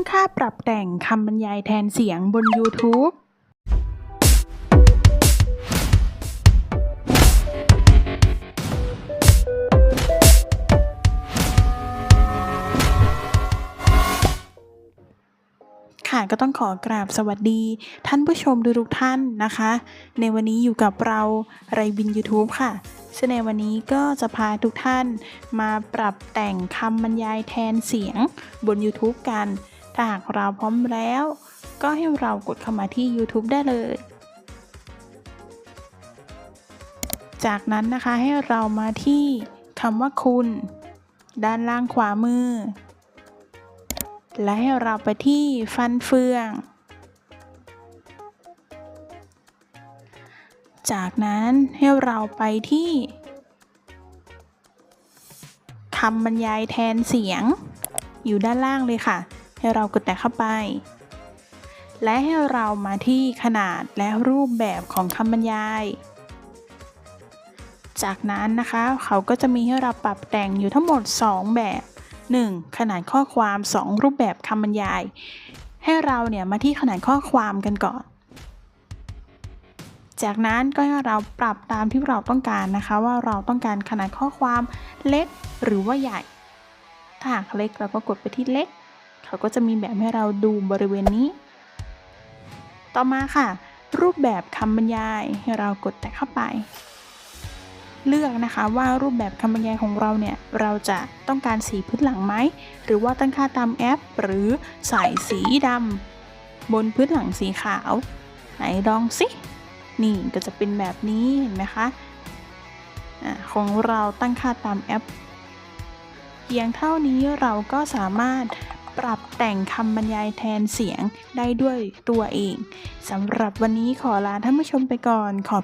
งค่าปรับแต่งคำบรรยายแทนเสียงบน YouTube ค่ะก็ต้องขอกราบสวัสดี ท่านผู้ชมทุกท่านนะคะ ในวันนี้อยู่กับเราไรบิน YouTube ค่ะซึ่งในวันนี้ก็จะพาทุกท่านมาปรับแต่งคำบรรยายแทนเสียงบน YouTube กัน ถ้าหากเราพร้อมแล้ว ก็ให้เรากดเข้ามาที่ YouTube ได้เลย จากนั้นนะคะให้เรามาที่คำว่าคุณ ด้านล่างขวามือ และให้เราไปที่ฟันเฟือง จากนั้นให้เราไปที่คำบรรยายแทนเสียง อยู่ด้านล่างเลยค่ะ ให้เรากดแตะเข้าไป และให้เรามาที่ขนาดและรูปแบบของคำบรรยาย จากนั้นนะคะเขาก็จะมีให้เราปรับแต่งอยู่ทั้งหมด 2 แบบ 1. ขนาดข้อความ 2 รูปแบบคำบรรยาย ให้เราเนี่ยมาที่ขนาดข้อความกันก่อน จากนั้นก็ให้เราปรับตามที่เราต้องการนะคะว่าเราต้องการขนาดข้อความเล็กหรือว่าใหญ่ ถ้าหากเล็กเราก็กดไปที่เล็ก เขาก็จะมีแบบให้เราดูบริเวณนี้ ต่อมาค่ะ รูปแบบคำบรรยายให้เรากดแตะเข้าไป เลือกนะคะว่ารูปแบบคำบรรยายของเราเนี่ย เราจะต้องการสีพื้นหลังไหม หรือว่าตั้งค่าตามแอป หรือใส่สีดำบนพื้นหลังสีขาว ไหนลองสิ นี่ก็จะเป็นแบบนี้เห็นไหมคะอาของเราตั้งค่าตามแอปเพียงเท่านี้เราก็สามารถ ปรับแต่งคำบรรยายแทนเสียงได้ด้วยตัวเองสำหรับวันนี้ขอลาท่านผู้ชมไปก่อนขอบ